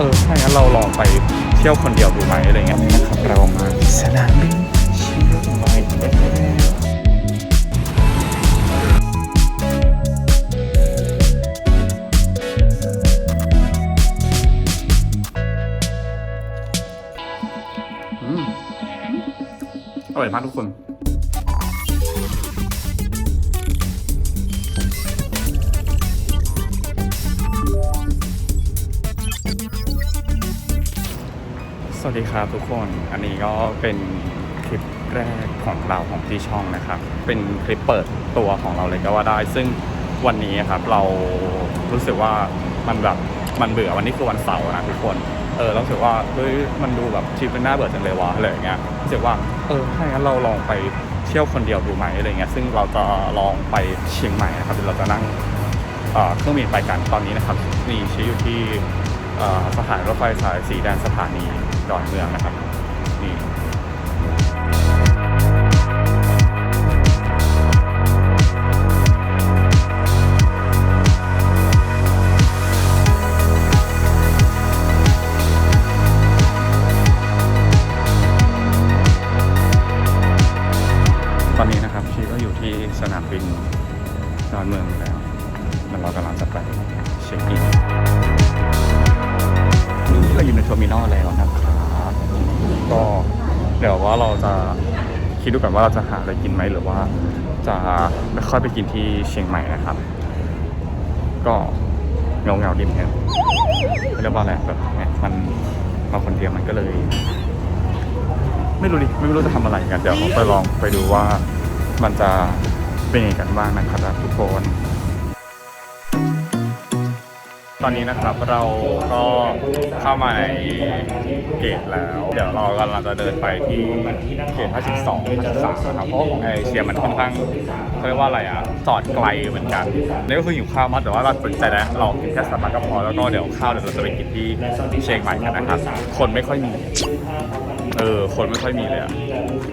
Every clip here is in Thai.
เออถ้างั้นเราลองไปเที่ยวคนเดียวดูไหมอะไรเงี้ยนะครับเรามาสนามบินเชียงใหม่อร่อยมากทุกคน วัสดีครับทุกคน อันนี้ก็เป็นคลิปแรกของเราของที่ช่องนะครับ เป็นคลิปเปิดตัวของเราเลยก็ว่าได้ ซึ่งวันนี้ครับเรารู้สึกว่ามันแบบมันเบื่อวันนี้คือวันเสาร์นะทุกคน เออเรารู้สึกว่าเฮ้ยมันดูแบบชีวิตมันน่าเบื่อจังเลยวะอะไรอย่างเงี้ย รู้สึกว่าเออถ้างั้นเราลองไปเที่ยวคนเดียวดูไหมอะไรเงี้ย ซึ่งเราจะลองไปเชียงใหม่นะครับเดี๋ยวเราจะนั่งเครื่องบินไปกันตอนนี้นะครับนี่ชี้อยู่ที่ สถานรถไฟสายสีแดงสถานีดอนเมืองนะครับ ก็เดี๋ยวว่าเราจะคิดดูก่อนว่าเราจะหาอะไรกินไหมหรือว่าจะไม่ค่อยไปกินที่เชียงใหม่นะครับ ก็เงาเงาดิมเนี่ยเรียกว่าอะไรแบบเนี่ยมันมาคนเดียวมันก็เลย ไม่รู้ดิไม่รู้จะทำอะไรกันเดี๋ยวเราไปลองไปดูว่ามันจะเป็นยังไงกันบ้างนะครับทุกคน อนนี้นะครับเราก็เข้ามาในเกตแล้ว เดี๋ยวเรากำลังจะเดินไปที่เกต52 53นะครับเพราะว่าของแอร์เอเชียมันค่อนข้างเขาเรียกว่าอะไรอะจอดไกลเหมือนกันนี่ก็คืออยู่ข้าวมากแต่ว่าเราสนใจแล้วเรากินแค่สตาร์บัคก็พอแล้วก็เดี๋ยวข้าวเดี๋ยวเราจะไปกินที่เชียงใหม่กันนะครับคนไม่ค่อยมีเออคนไม่ค่อยมีเลยอะ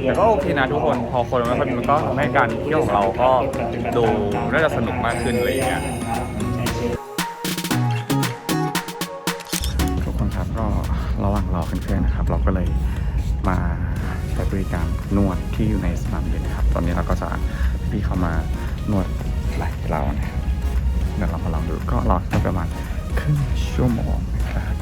แต่ก็โอเคนะทุกคน พอคนไม่ค่อยมีมันก็ทำให้การเที่ยวของเราก็ดูน่าจะสนุกมากขึ้นอะไรอย่างเงี้ย เพื่อนๆนะครับ เราก็เลยมาใช้บริการนวดที่อยู่ในสนามบินนะครับ ตอนนี้เราก็จะพี่เข้ามานวดไหล่เรานะครับเดี๋ยวเรามาลองดูก็รอสักประมาณครึ่งชั่วโมงนะครับ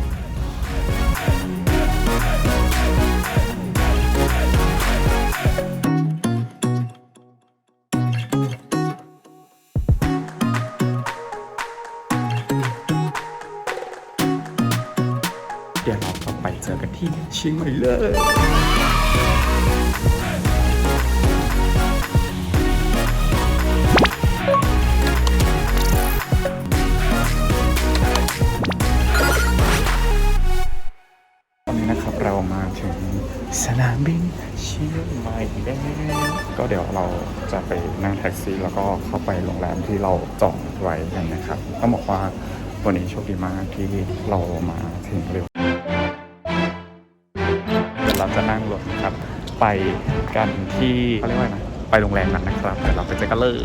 เดี๋ยวเรา ที่เชียงใหม่เลยตอนนี้นะครับเรามาถึงสนามบินเชียงใหม่แล้วก็เดี๋ยวเราจะไปนั่งแท็กซี่แล้วก็เข้าไปโรงแรมที่เราจองไว้กันนะครับ ต้องบอกว่าวันนี้โชคดีมากที่เรามาถึงเร็ว เดี๋ยวเราจะนั่งรถนะครับ ไปกันที่เขาเรียกว่าอะไรนะไปโรงแรมนั้นนะครับเดี๋ยวเราไปเจอกันเลย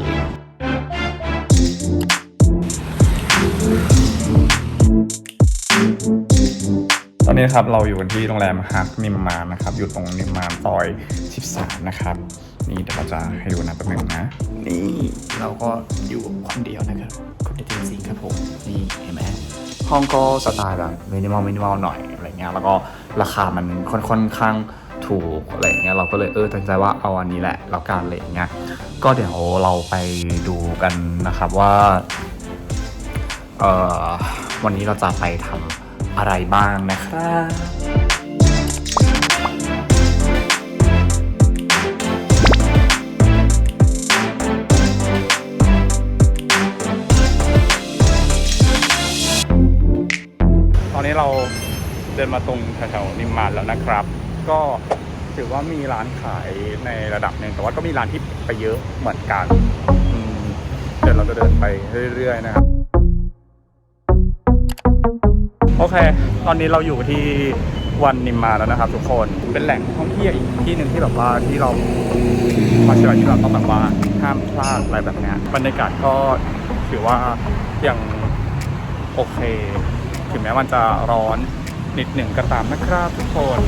ตอนนี้นะครับเราอยู่กันที่โรงแรมฮักนิมมานนะครับ อยู่ตรงนิมมานซอย 13 นะครับ นี่เดี๋ยวเราจะให้ดูนะแป๊บนึงนะ นี่เราก็อยู่คนเดียวนะครับคนเดียวจริงๆครับผมนี่เห็นไหมห้องก็สไตล์แบบมินิมอลมินิมอลหน่อยอะไรเงี้ยแล้วก็ ราคามันค่อนค่อนข้างถูกอะไรเงี้ยเราก็เลยเออตัดสินใจว่าเอาอันนี้แหละแล้วกันอะไรเงี้ยก็เดี๋ยวเราไปดูกันนะครับว่าเออวันนี้เราจะไปทำอะไรบ้างนะครับ นมาตรงแถวๆนิมมานแล้วนะครับ ก็ถือว่ามีร้านขายในระดับหนึ่งแต่ว่าก็มีร้านที่ไปเยอะเหมือนกันเดี๋ยวเราจะเดินไปเรื่อยๆนะครับ โอเค ตอนนี้เราอยู่ที่วันนิมมานแล้วนะครับ ทุกคนเป็นแหล่งท่องเที่ยวอีกที่หนึ่งที่แบบว่าที่เรามาเชียงใหม่ที่เราต้องแบบว่าห้ามพลาดอะไรแบบนี้บรรยากาศก็ถือว่ายังโอเค ถึงแม้มันจะร้อน นิดหนึ่งก็ตามนะครับทุกคน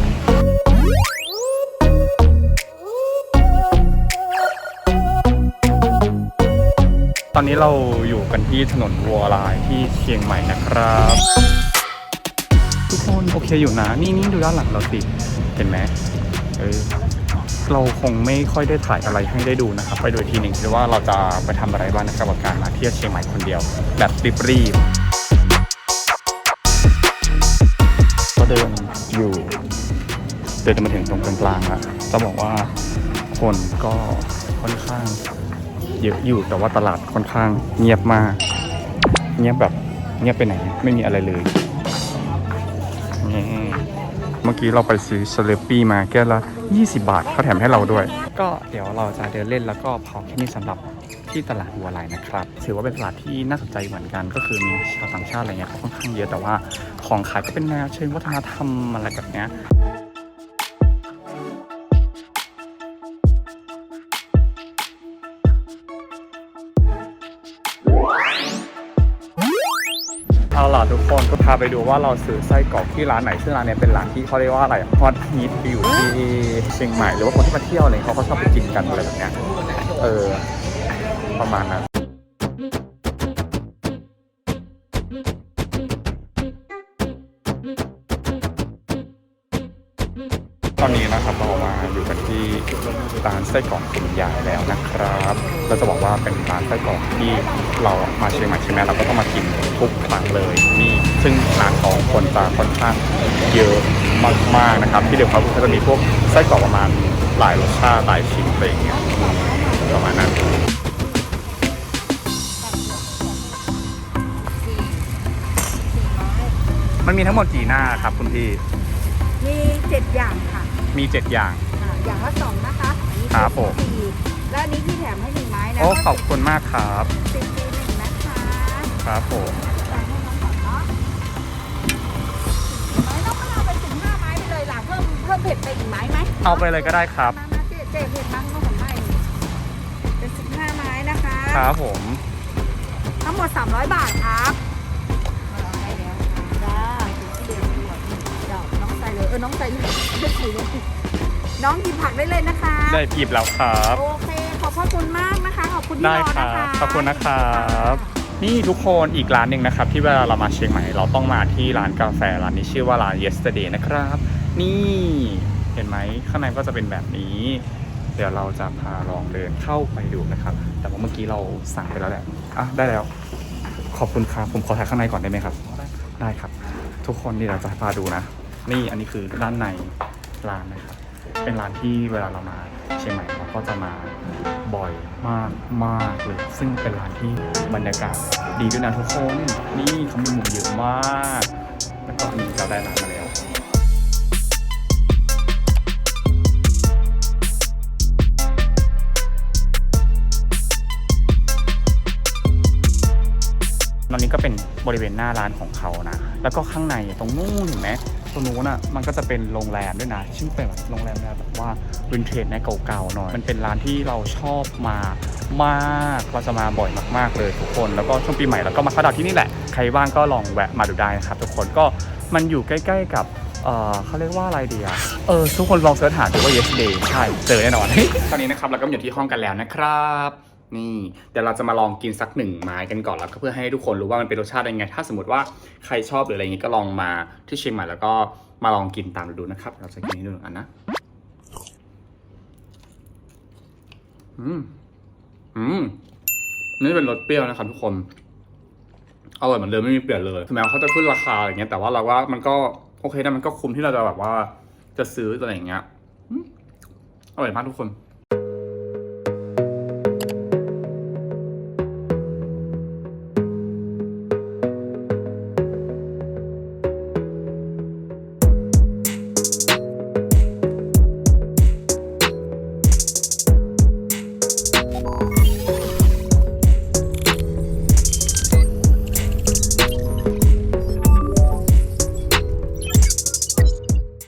ตอนนี้เราอยู่กันที่ถนนวัวลายที่เชียงใหม่นะครับ ทุกคนโอเคอยู่นะ นี่นี่ดูด้านหลังเราสิเห็นไหมเออเราคงไม่ค่อยได้ถ่ายอะไรให้ได้ดูนะครับ ไปดูทีหนึ่งคือว่าเราจะไปทำอะไรบ้างนะครับกับการมาเที่ยวเชียงใหม่คนเดียว แบบรีบๆ เดินอยู่ เดินมาถึงตรงกลางๆแล้วจะบอกว่าคนก็ค่อนข้างเยอะอยู่แต่ว่าตลาดค่อนข้างเงียบมาก เงียบแบบเงียบไปไหน ไม่มีอะไรเลยนี่เมื่อกี้เราไปซื้อสเลปปี้มาแก้วละ 20 บาทเขาแถมให้เราด้วย ก็เดี๋ยวเราจะเดินเล่นแล้วก็พอแค่นี้สำหรับที่ตลาดวัวลายนะครับ ถือว่าเป็นตลาดที่น่าสนใจเหมือนกัน ก็คือมีชาวต่างชาติอะไรเงี้ยค่อนข้างเยอะแต่ว่า ของขายก็เป็นแนวเชิงวัฒนธรรมอะไรแบบเนี้ยเอาล่ะทุกคนก็พาไปดูว่าเราซื้อไส้กรอกที่ร้านไหนซึ่งร้านเนี้ยเป็นร้านที่เขาเรียกว่าอะไรฮอตฮิตอยู่ที่เชียงใหม่หรือว่าคนที่มาเที่ยวอะไรเขาก็ชอบไปกินกันอะไรแบบเนี้ยเออ ประมาณนั้น อนนี้นะครับเรามาอยู่กันที่ร้านไส้กรอกคุณยายแล้วนะครับเราจะบอกว่าเป็นร้านไส้กรอกที่เรามาเชียงใหม่ใช่ไหมเราก็ต้องมากินทุกครั้งเลยนี่ซึ่งร้านของคนจะค่อนข้างเยอะมากๆนะครับ ที่เดียวเขาก็จะมีพวกไส้กรอกประมาณหลายรสชาติหลายชิ้นอะไรอย่างเงี้ยประมาณนั้นมันมีทั้งหมดกี่หน้าครับคุณพี่มี มี 7 อย่าง อ่าอย่างละสองนะคะอันนี้ครับผม สี่แล้วอันนี้พี่แถมให้หนึ่งไม้นะโอ้ขอบคุณมากครับสิบปีหนึ่งนะคะครับผมจ่ายให้น้องก่อนเนาะไม้น้องก็เอาไปถึงห้าไม้ไปเลยล่ะเพิ่มเพิ่มเผ็ดไปอีกไม้ไหมเอาไปเลยก็ได้ครับมามาเจ๊เจ๊เผ็ดมั้งน้องของไม่เป็นสิบห้าไม้นะคะ ครับผมทั้งหมดสามร้อยบาทครับ เลยเออน้องใส่เลยไม่ใส่เลยน้องหยิบผักได้เลยนะคะ ได้หยิบแล้วครับ โอเคขอบพระคุณมากนะคะ ขอบคุณที่ได้รอครันะคะบขอบคุณนะครับ นี่ทุกคนอีกร้านหนึ่งนะครับ ที่เวลาเรามาเชียงใหม่เราต้องมาที่ร้านกาแฟร้านนี้ชื่อว่าร้าน yesterday นะครับ นี่เห็นไหมข้างในก็จะเป็นแบบนี้ เดี๋ยวเราจะพาลองเดินเข้าไปดูนะครับ แต่ว่าเมื่อกี้เราสั่งไปแล้วแหละอะได้แล้ว ขอบคุณครับผมขอถ่ายข้างในก่อนได้ไหมครับ ได้ครับ ทุกคนนี่เราจะพาดูนะ นี่อันนี้คือด้านในร้านนะครับ เป็นร้านที่เวลาเรามาเชียงใหม่เราก็จะมาบ่อยมากมากเลย ซึ่งเป็นร้านที่บรรยากาศดีด้วยนะทุกคน นี่เขามีหมุมเยอะมาก แล้วก็นี่เราได้ร้านมาแล้วตอนนี้ก็เป็นบริเวณหน้าร้านของเขานะ แล้วก็ข้างในตรงนู้นเห็นไหม ตรงนู้นอะมันก็จะเป็นโรงแรมด้วยนะชื่อเป็นแบบโรงแรมแบบว่าวินเทจในเก่าๆหน่อย มันเป็นร้านที่เราชอบมามากเราจะมาบ่อยมากๆเลยทุกคน แล้วก็ช่วงปีใหม่เราก็มาเข้าดาวที่นี่แหละ ใครว่างก็ลองแวะมาดูได้นะครับ ทุกคนก็มันอยู่ใกล้ ๆกับเออเขาเรียกว่าอะไรดีอะเออ ทุกคนลองเสิร์ชหาดูว่า yesterday ใช่ เจอแน่นอน ตอนนี้นะครับ เราก็อยู่ที่ห้องกันแล้วนะครับ นี่เดี๋ยวเราจะมาลองกินสักหนึ่งไม้กันก่อนแล้วก็เพื่อให้ทุกคนรู้ว่ามันเป็นรสชาติยังไง ถ้าสมมติว่าใครชอบหรืออะไรอย่างงี้ก็ลองมาที่เชียงใหม่แล้วก็มาลองกินตามดูนะครับ เราจะกินให้ดูหนึ่งอันนะ อืม อืม นี่เป็นรสเปรี้ยวนะครับทุกคนอร่อยเหมือนเดิมไม่มีเปลี่ยนเลยถึงแม้ว่าเขาจะขึ้นราคาอะไรเงี้ยแต่ว่าเราว่ามันก็โอเคนะมันก็คุ้มที่เราจะแบบว่า จะซื้ออะไรอย่างเงี้ยอืมอร่อยมากทุกคน